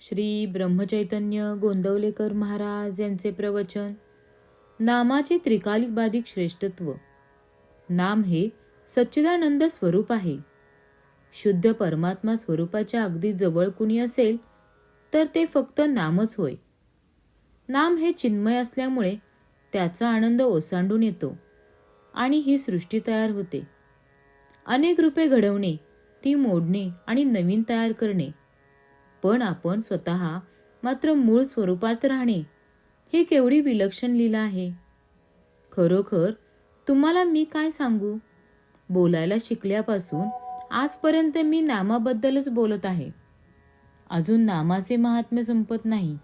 श्री ब्रह्मचैतन्य गोंदवलेकर महाराज यांचे प्रवचन. नामाचे त्रिकालिक श्रेष्ठत्व. नाम हे सच्चिदानंद स्वरूप आहे. शुद्ध परमात्मा स्वरूपाच्या अगदी जवळ कुणी असेल तर ते फक्त नामच होय. नाम हे चिन्मय असल्यामुळे त्याचा आनंद ओसांडून येतो आणि ही सृष्टी तयार होते. अनेक रूपे घडवणे ती मोडणे आणि नवीन तयार करणे पण आपण स्वतः मात्र मूळ स्वरूपात राहणे ही केवढी विलक्षण लीला आहे. खरोखर तुम्हाला मी काय सांगू? बोलायला शिकल्यापासून आजपर्यंत मी नामाबद्दलच बोलत आहे. अजून नामाचे महात्म्य संपत नाही.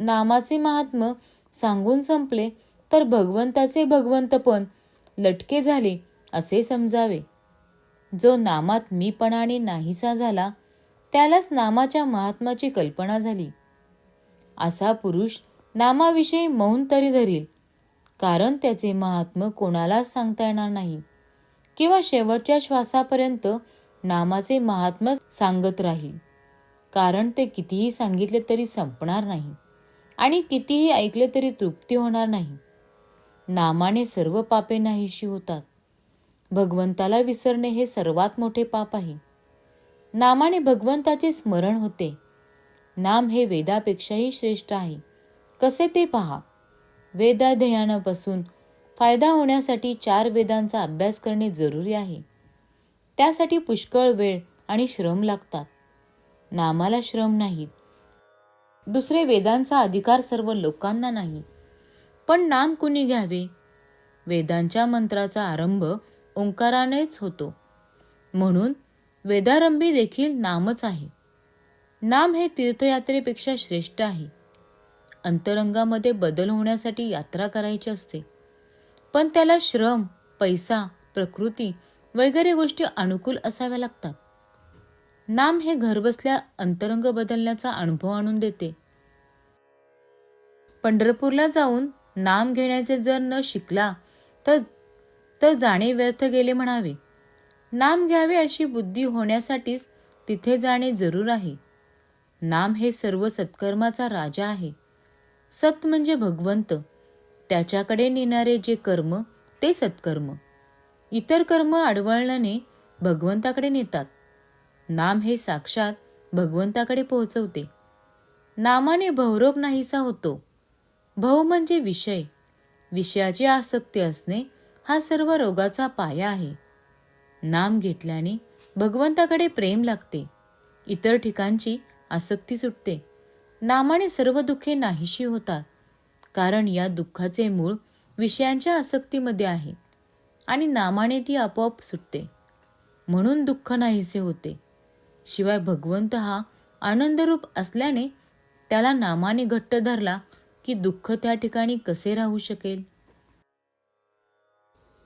नामाचे महात्म सांगून संपले तर भगवंताचे भगवंतपण लटके झाले असे समजावे. जो नामात मीपणाने नाहीसा झाला त्यालाच नामाच्या महात्माची कल्पना झाली. असा पुरुष नामाविषयी मौन तरी धरील कारण त्याचे महात्म कोणालाच सांगता येणार नाही किंवा शेवटच्या श्वासापर्यंत नामाचे महात्म सांगत राहील कारण ते कितीही सांगितले तरी संपणार नाही आणि कितीही ऐकले तरी तृप्ती होणार नाही. नामाने सर्व पापे नाहीशी होतात. भगवंताला विसरणे हे सर्वात मोठे पाप आहे. नामाने भगवंताचे स्मरण होते. नाम हे वेदापेक्षाही श्रेष्ठ आहे. कसे ते पहा? वेदाध्ययनापासून फायदा होण्यासाठी चार वेदांचा अभ्यास करणे जरुरी आहे. त्यासाठी पुष्कळ वेळ आणि श्रम लागतात. नामाला श्रम नाही. दुसरे वेदांचा अधिकार सर्व लोकांना नाही. पण नाम कुणी घ्यावे? वेदांच्या मंत्राचा आरंभ ओंकारानेच होतो. म्हणून वेदारंभी देखील नामच आहे. नाम हे तीर्थयात्रेपेक्षा श्रेष्ठ आहे. अंतरंगामध्ये बदल होण्यासाठी यात्रा करायची असते. पण त्याला श्रम पैसा प्रकृती वगैरे गोष्टी अनुकूल असाव्या लागतात. नाम हे घरबसल्या अंतरंग बदलण्याचा अनुभव आणून देते. पंढरपूरला जाऊन नाम घेण्याचे जर न शिकला तर तर जाणे व्यर्थ गेले म्हणावे. नाम घ्यावे अशी बुद्धी होण्यासाठीच तिथे जाणे जरूर आहे. नाम हे सर्व सत्कर्माचा राजा आहे. सत म्हणजे भगवंत. त्याच्याकडे नेणारे जे कर्म ते सत्कर्म. इतर कर्म अडवळण्याने भगवंताकडे नेतात. नाम हे साक्षात भगवंताकडे पोहोचवते. नामाने भवरोग नाहीसा होतो. भव म्हणजे विषय. विषयाची आसक्ती असणे हा सर्व रोगाचा पाया आहे. नाम घेतल्याने भगवंताकडे प्रेम लागते. इतर ठिकाणची आसक्ती सुटते. नामाने सर्व दुःखे नाहीशी होतात. कारण या दुःखाचे मूळ विषयांच्या आसक्तीमध्ये आहे आणि नामाने ती आपोआप सुटते. म्हणून दुःख नाहीसे होते. शिवाय भगवंत हा आनंदरूप असल्याने त्याला नामाने घट्ट धरला की दुःख त्या ठिकाणी कसे राहू शकेल?